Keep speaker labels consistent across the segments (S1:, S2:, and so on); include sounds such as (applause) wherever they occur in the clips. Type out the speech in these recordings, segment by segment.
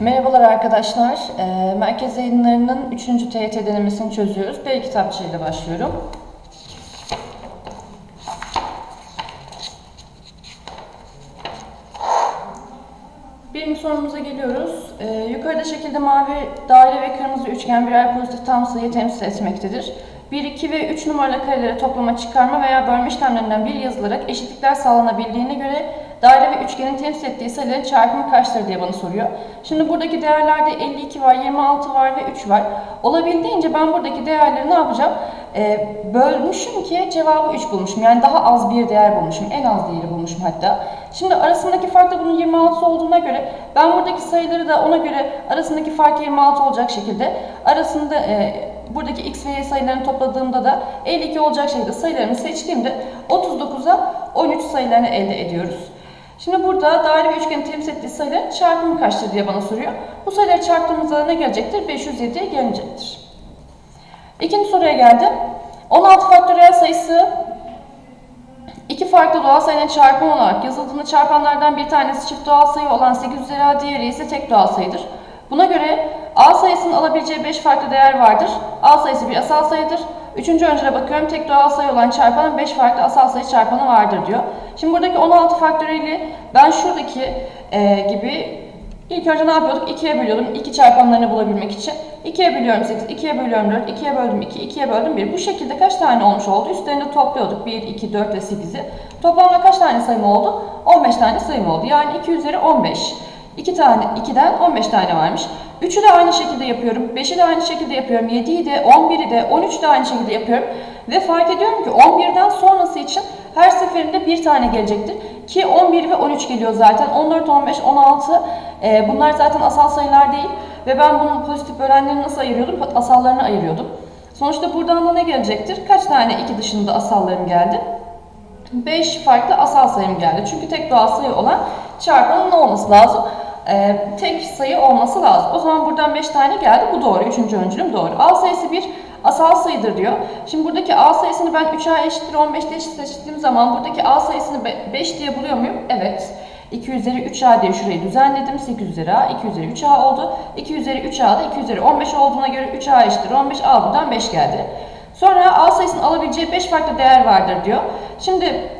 S1: Merhabalar arkadaşlar. Ee, Merkez yayınlarının 3. TYT denemesini çözüyoruz. B kitapçığıyla başlıyorum. Birinci sorumuza geliyoruz. Ee, yukarıda şekilde mavi daire ve kırmızı üçgen birer pozitif tam sayı temsil etmektedir. 1, 2 ve 3 numaralı kareleri toplama, çıkarma veya bölme işlemlerinden bir yazılarak eşitlikler sağlanabildiğine göre daire ve üçgenin temsil ettiği sayıların çarpımı kaçtır diye bana soruyor. Şimdi buradaki değerlerde 52 var, 26 var ve 3 var. Olabildiğince ben buradaki değerleri ne yapacağım? Ee, bölmüşüm ki cevabı 3 bulmuşum. Yani daha az bir değer bulmuşum. En az değeri bulmuşum hatta. Şimdi arasındaki fark da bunun 26 olduğuna göre ben buradaki sayıları da ona göre arasındaki fark 26 olacak şekilde arasında e, buradaki x ve y sayılarını topladığımda da 52 olacak şekilde sayılarımı seçtiğimde 39'a 13 sayılarını elde ediyoruz. Şimdi burada daire ve üçgenin temsil ettiği sayıların çarpımı kaçtır diye bana soruyor. Bu sayıları çarptığımızda ne gelecektir? 507'ye gelecektir. İkinci soruya geldim. 16 faktöriyel sayısı iki farklı doğal sayının çarpımı olarak yazıldığında çarpanlardan bir tanesi çift doğal sayı olan 8 üzeri diğeri ise tek doğal sayıdır. Buna göre a sayısının alabileceği 5 farklı değer vardır. a sayısı bir asal sayıdır. Üçüncü öncüle bakıyorum tek doğal sayı olan çarpanın 5 farklı asal sayı çarpanı vardır diyor. Şimdi buradaki 16 faktöriyeli ben şuradaki e, gibi ilk önce ne yapıyorduk? 2'ye bölüyordum. 2 çarpanlarını bulabilmek için. 2'ye bölüyorum 8, 2'ye bölüyorum 4, 2'ye böldüm 2, 2'ye böldüm 1. Bu şekilde kaç tane olmuş oldu? Üstlerinde topluyorduk. 1, 2, 4 ve 8'i. Toplamda kaç tane sayım oldu? 15 tane sayım oldu. Yani 2 üzeri 15. 2 tane, 2'den 15 tane varmış. 3'ü de aynı şekilde yapıyorum. 5'i de aynı şekilde yapıyorum. 7'yi de, 11'i de, 13'ü de aynı şekilde yapıyorum. Ve fark ediyorum ki 11'den sonrası için her seferinde bir tane gelecektir. Ki 11 ve 13 geliyor zaten. 14, 15, 16 e, bunlar zaten asal sayılar değil. Ve ben bunun pozitif bölenlerini nasıl ayırıyordum? Asallarını ayırıyordum. Sonuçta buradan da ne gelecektir? Kaç tane iki dışında asallarım geldi? 5 farklı asal sayım geldi. Çünkü tek doğal sayı olan çarpanın ne olması lazım? Ee, tek sayı olması lazım. O zaman buradan 5 tane geldi. Bu doğru. Üçüncü öncülüm doğru. A sayısı 1 asal sayıdır diyor. Şimdi buradaki A sayısını ben 3A eşittir 15 diye seçtiğim zaman buradaki A sayısını 5 diye buluyor muyum? Evet. 2 üzeri 3A diye şurayı düzenledim. 8 üzeri A, 2 üzeri 3A oldu. 2 üzeri 3A da 2 üzeri 15 olduğuna göre 3A eşittir 15. A buradan 5 geldi. Sonra A sayısının alabileceği 5 farklı değer vardır diyor. Şimdi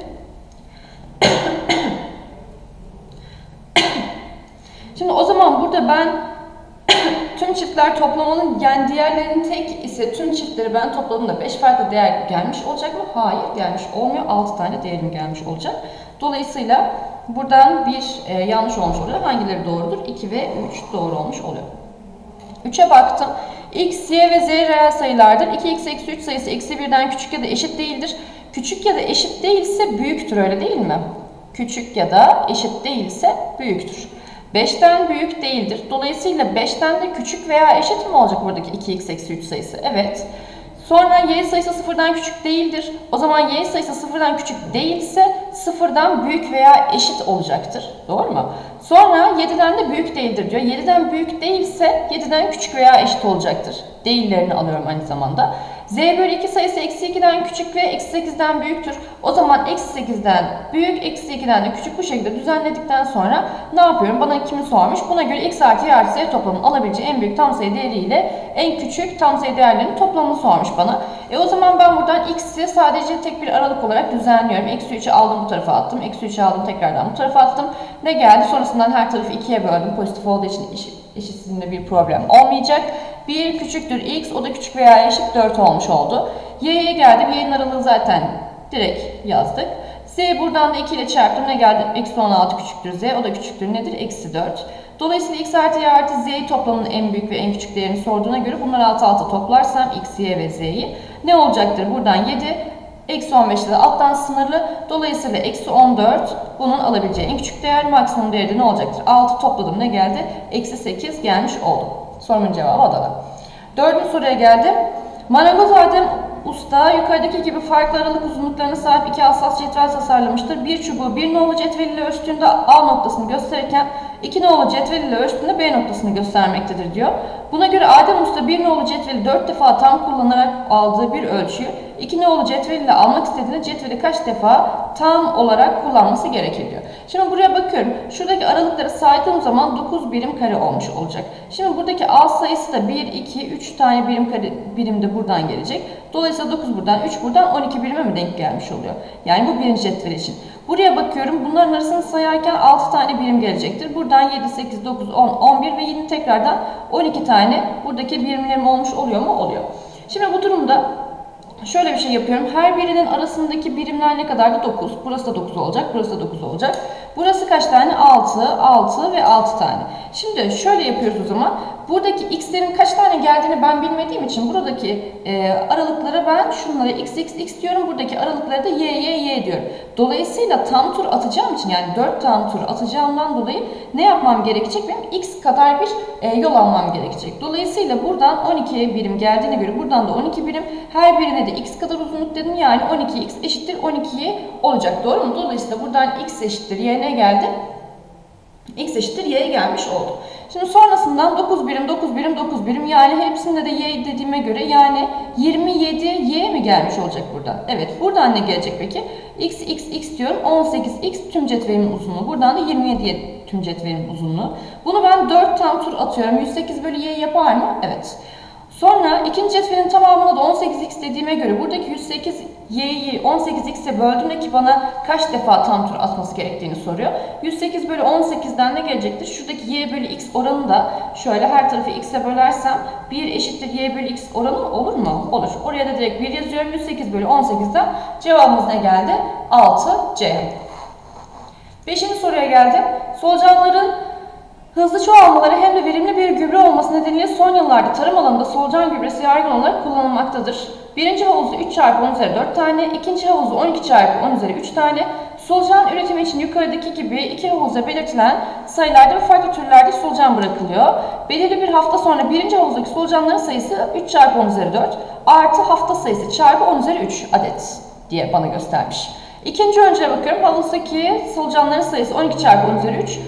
S1: burada ben (clears throat) tüm çiftler toplamanın yani diğerlerinin tek ise tüm çiftleri ben topladığımda 5 farklı değer gelmiş olacak mı? Hayır gelmiş olmuyor. 6 tane değerim gelmiş olacak. Dolayısıyla buradan bir e, yanlış olmuş oluyor. Hangileri doğrudur? 2 ve 3 doğru olmuş oluyor. 3'e baktım. x, y ve z reel sayılardır. 2x eksi 3 sayısı eksi 1'den küçük ya da eşit değildir. Küçük ya da eşit değilse büyüktür öyle değil mi? Küçük ya da eşit değilse büyüktür. 5'ten büyük değildir. Dolayısıyla 5'ten de küçük veya eşit mi olacak buradaki 2x eksi 3 sayısı? Evet. Sonra y sayısı sıfırdan küçük değildir. O zaman y sayısı sıfırdan küçük değilse sıfırdan büyük veya eşit olacaktır. Doğru mu? Sonra 7'den de büyük değildir diyor. 7'den büyük değilse 7'den küçük veya eşit olacaktır. Değillerini alıyorum aynı zamanda. Z bölü 2 sayısı eksi 2'den küçük ve eksi 8'den büyüktür. O zaman eksi 8'den büyük, eksi 2'den de küçük bu şekilde düzenledikten sonra ne yapıyorum? Bana kimi sormuş? Buna göre x artı y artı z toplamının alabileceği en büyük tam sayı değeriyle en küçük tam sayı değerlerinin toplamını sormuş bana. E o zaman ben buradan x'i sadece tek bir aralık olarak düzenliyorum. Eksi 3'ü aldım bu tarafa attım. Eksi 3'ü aldım tekrardan bu tarafa attım. Ne geldi? Sonrasından her tarafı ikiye böldüm. Pozitif olduğu için eşitsizliğinde bir problem olmayacak. 1 küçüktür x, o da küçük veya eşit 4 olmuş oldu. Y'ye geldim. Y'nin aralığı zaten direkt yazdık. Z buradan da 2 ile çarptım. Ne geldi? Eksi 16 küçüktür Z. O da küçüktür nedir? Eksi 4. Dolayısıyla x artı y artı z toplamının en büyük ve en küçük değerini sorduğuna göre bunları alt alta toplarsam x, y ve z'yi ne olacaktır? Buradan 7, eksi 15 ile alttan sınırlı. Dolayısıyla eksi 14 bunun alabileceği en küçük değer maksimum değeri de ne olacaktır? 6 topladım ne geldi? Eksi 8 gelmiş oldu. Sorumun cevabı Adana. Dördüncü soruya geldim. Marangoz Adem Usta yukarıdaki gibi farklı aralık uzunluklarına sahip iki hassas cetvel tasarlamıştır. Bir çubuğu bir nolu cetvel ile ölçtüğünde A noktasını gösterirken iki nolu cetvel ile ölçtüğünde B noktasını göstermektedir diyor. Buna göre Adem Usta bir nolu cetveli dört defa tam kullanarak aldığı bir ölçüyü iki nolu cetvel ile almak istediğinde cetveli kaç defa tam olarak kullanması gerekir diyor. Şimdi buraya bakıyorum. Şuradaki aralıkları saydığım zaman 9 birim kare olmuş olacak. Şimdi buradaki A sayısı da 1, 2, 3 tane birim kare birim de buradan gelecek. Dolayısıyla 9 buradan, 3 buradan 12 birime mi denk gelmiş oluyor? Yani bu birinci cetvel için. Buraya bakıyorum. Bunların arasını sayarken 6 tane birim gelecektir. Buradan 7, 8, 9, 10, 11 ve yine tekrardan 12 tane buradaki birimlerim olmuş oluyor mu? Oluyor. Şimdi bu durumda Şöyle bir şey yapıyorum. Her birinin arasındaki birimler ne kadardı? 9. Burası da 9 olacak. Burası da 9 olacak. Burası kaç tane? 6, 6 ve 6 tane. Şimdi şöyle yapıyoruz o zaman. Buradaki x'lerin kaç tane geldiğini ben bilmediğim için buradaki e, aralıklara ben şunlara x, x, x diyorum. Buradaki aralıklara da y, y, y diyorum. Dolayısıyla tam tur atacağım için yani 4 tam tur atacağımdan dolayı ne yapmam gerekecek? Benim x kadar bir e, yol almam gerekecek. Dolayısıyla buradan 12 birim geldiğine göre buradan da 12 birim. Her birine de x kadar uzunluk dedim. Yani 12x eşittir 12y olacak. Doğru mu? Dolayısıyla buradan x eşittir y ne geldi? x eşittir y'ye gelmiş oldu. Şimdi sonrasından 9 birim, 9 birim, 9 birim yani hepsinde de y dediğime göre yani 27 y mi gelmiş olacak burada? Evet buradan ne gelecek peki? x, x, x diyorum 18 x tüm cetvelimin uzunluğu. Buradan da 27 y tüm cetvelimin uzunluğu. Bunu ben 4 tam tur atıyorum. 108 bölü y yapar mı? Evet. Sonra ikinci cetvelin tamamına da 18x dediğime göre buradaki 108 y'yi 18x'e böldüğümde ki bana kaç defa tam tur atması gerektiğini soruyor. 108 bölü 18'den ne gelecektir? Şuradaki y bölü x oranı da şöyle her tarafı x'e bölersem 1 eşittir y bölü x oranı olur mu? Olur. Oraya da direkt 1 yazıyorum. 108 bölü 18'den cevabımız ne geldi? 6C. Beşinci soruya geldim. Solucanların Hızlı çoğalmaları hem de verimli bir gübre olması nedeniyle son yıllarda tarım alanında solucan gübresi yaygın olarak kullanılmaktadır. Birinci havuzda 3 çarpı 10 üzeri 4 tane, ikinci havuzda 12 çarpı 10 üzeri 3 tane. Solucan üretimi için yukarıdaki gibi iki havuzda belirtilen sayılarda ve farklı türlerde solucan bırakılıyor. Belirli bir hafta sonra birinci havuzdaki solucanların sayısı 3 çarpı 10 üzeri 4 artı hafta sayısı çarpı 10 üzeri 3 adet diye bana göstermiş. İkinci önceye bakıyorum. Havuzdaki solucanların sayısı 12 çarpı 10 üzeri 3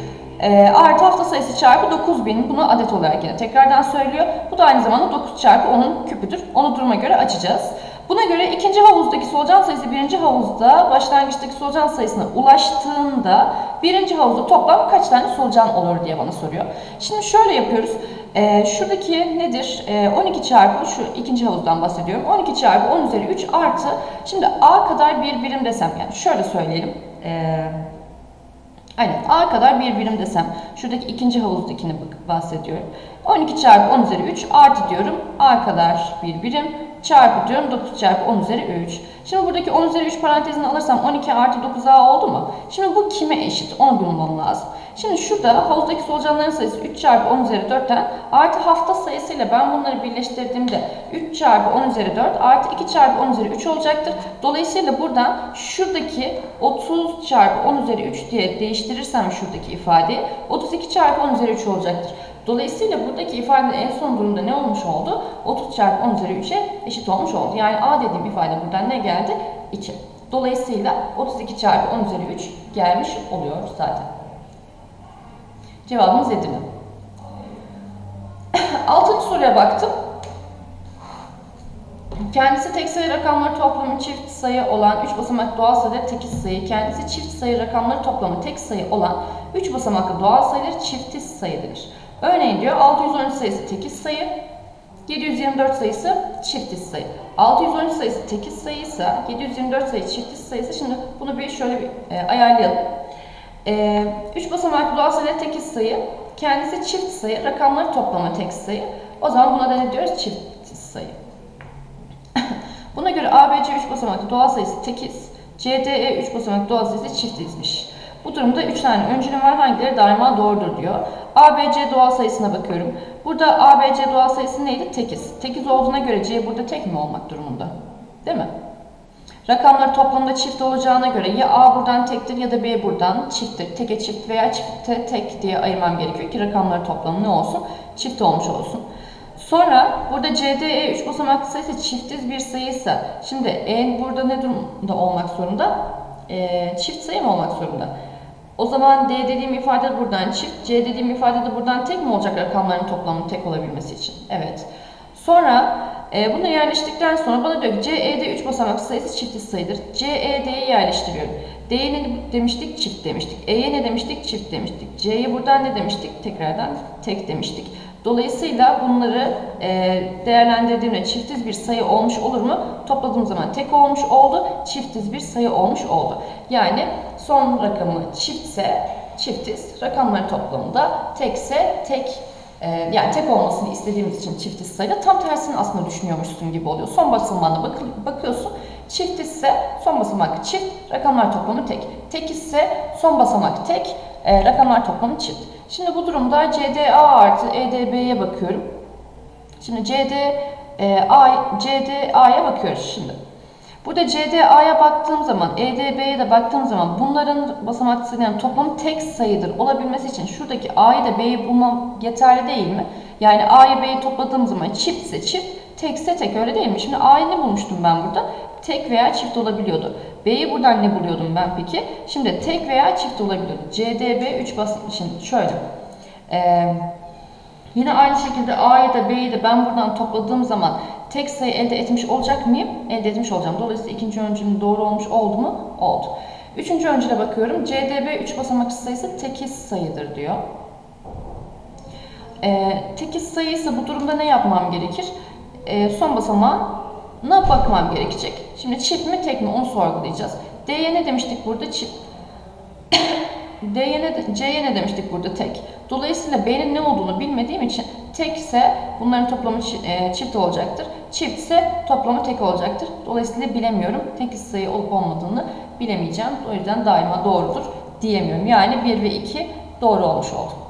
S1: e, artı hafta sayısı çarpı 9000 bunu adet olarak yine tekrardan söylüyor. Bu da aynı zamanda 9 çarpı 10'un küpüdür. Onu duruma göre açacağız. Buna göre ikinci havuzdaki solucan sayısı birinci havuzda başlangıçtaki solucan sayısına ulaştığında birinci havuzda toplam kaç tane solucan olur diye bana soruyor. Şimdi şöyle yapıyoruz. Ee, şuradaki nedir? Ee, 12 çarpı şu ikinci havuzdan bahsediyorum. 12 çarpı 10 üzeri 3 artı şimdi a kadar bir birim desem yani şöyle söyleyelim. Ee, Aynen A kadar bir birim desem şuradaki ikinci havuzdakini bahsediyorum. 12 çarpı 10 üzeri 3 artı diyorum A kadar bir birim çarpı diyorum 9 çarpı 10 üzeri 3. Şimdi buradaki 10 üzeri 3 parantezini alırsam 12 artı 9A oldu mu? Şimdi bu kime eşit? Onu bulmam lazım. Şimdi şurada havuzdaki solucanların sayısı 3 çarpı 10 üzeri 4'ten artı hafta sayısıyla ben bunları birleştirdiğimde 3 çarpı 10 üzeri 4 artı 2 çarpı 10 üzeri 3 olacaktır. Dolayısıyla buradan şuradaki 30 çarpı 10 üzeri 3 diye değiştirirsem şuradaki ifadeyi 32 çarpı 10 üzeri 3 olacaktır. Dolayısıyla buradaki ifade en son durumda ne olmuş oldu? 30 çarpı 10 üzeri 3'e eşit olmuş oldu. Yani A dediğim ifade buradan ne geldi? 2. Dolayısıyla 32 çarpı 10 üzeri 3 gelmiş oluyor zaten. Cevabımız Edirne. (laughs) Altıncı soruya baktım. Kendisi tek sayı rakamları toplamı çift sayı olan 3 basamaklı doğal sayıları tekiz sayı, kendisi çift sayı rakamları toplamı tek sayı olan 3 basamaklı doğal sayıları çiftiz sayıdır. Örneğin diyor 613 sayısı tekiz sayı, 724 sayısı çiftiz sayı. 613 sayısı tekiz sayıysa 724 sayı çiftiz sayısı. Şimdi bunu bir şöyle bir e, ayarlayalım. 3 e, basamaklı doğal sayılar tekiz sayı, kendisi çift sayı, rakamları toplamı tek sayı. O zaman buna da ne diyoruz? Çift sayı. (laughs) buna göre ABC 3 basamaklı doğal sayısı tekiz, CDE 3 basamaklı doğal sayısı çiftizmiş. Bu durumda 3 tane öncülüm var. Hangileri daima doğrudur diyor. ABC doğal sayısına bakıyorum. Burada ABC doğal sayısı neydi? Tekiz. Tekiz olduğuna göre C burada tek mi olmak durumunda? Değil mi? Rakamları toplamda çift olacağına göre ya A buradan tektir ya da B buradan çifttir. Teke çift veya çifte tek diye ayırmam gerekiyor ki rakamları toplamı ne olsun? Çift olmuş olsun. Sonra burada CDE 3 basamaklı sayısı çiftiz bir sayıysa şimdi E burada ne durumda olmak zorunda? E, çift sayı mı olmak zorunda? O zaman D dediğim ifade buradan çift, C dediğim ifade de buradan tek mi olacak rakamların toplamının tek olabilmesi için? Evet. Sonra e, bunu yerleştirdikten sonra bana diyor ki CE'de 3 basamak sayısı çiftiz sayıdır. CED'yi yerleştiriyorum. D'ye ne demiştik? Çift demiştik. E'ye ne demiştik? Çift demiştik. C'ye buradan ne demiştik? Tekrardan tek demiştik. Dolayısıyla bunları e, değerlendirdiğimde çiftiz bir sayı olmuş olur mu? Topladığım zaman tek olmuş oldu, çiftiz bir sayı olmuş oldu. Yani son rakamı çiftse çiftiz, rakamları toplamında tekse tek e, yani tek olmasını istediğimiz için çiftiz sayıda tam tersini aslında düşünüyormuşsun gibi oluyor. Son basamağına bak bakıyorsun. Çift ise son basamak çift, rakamlar toplamı tek. Tek ise son basamak tek, e, rakamlar toplamı çift. Şimdi bu durumda CDA artı EDB'ye bakıyorum. Şimdi CD, e, A, CDA'ya bakıyoruz şimdi. Burada CDA'ya baktığım zaman, EDB'ye de baktığım zaman bunların basamak sayılarının toplamı tek sayıdır olabilmesi için şuradaki A'yı da B'yi bulmam yeterli değil mi? Yani A'yı B'yi topladığım zaman çiftse çift, tekse tek öyle değil mi? Şimdi A'yı ne bulmuştum ben burada? Tek veya çift olabiliyordu. B'yi buradan ne buluyordum ben peki? Şimdi tek veya çift olabiliyordu. CDB 3 basın şimdi şöyle. Ee, yine aynı şekilde A'yı da B'yi de ben buradan topladığım zaman tek sayı elde etmiş olacak mıyım? Elde etmiş olacağım. Dolayısıyla ikinci öncülüm doğru olmuş oldu mu? Oldu. Üçüncü öncüle bakıyorum. CDB 3 basamak sayısı tekiz sayıdır diyor. Ee, tekiz sayı ise bu durumda ne yapmam gerekir? Ee, son basamağına bakmam gerekecek. Şimdi çift mi tek mi onu sorgulayacağız. D'ye ne demiştik burada? Çift. (coughs) D'ye ne, C'ye ne demiştik burada? Tek. Dolayısıyla B'nin ne olduğunu bilmediğim için tekse bunların toplamı e, çift olacaktır. Çiftse toplamı tek olacaktır. Dolayısıyla bilemiyorum. Tek sayı olup olmadığını bilemeyeceğim. O yüzden daima doğrudur diyemiyorum. Yani 1 ve 2 doğru olmuş oldu.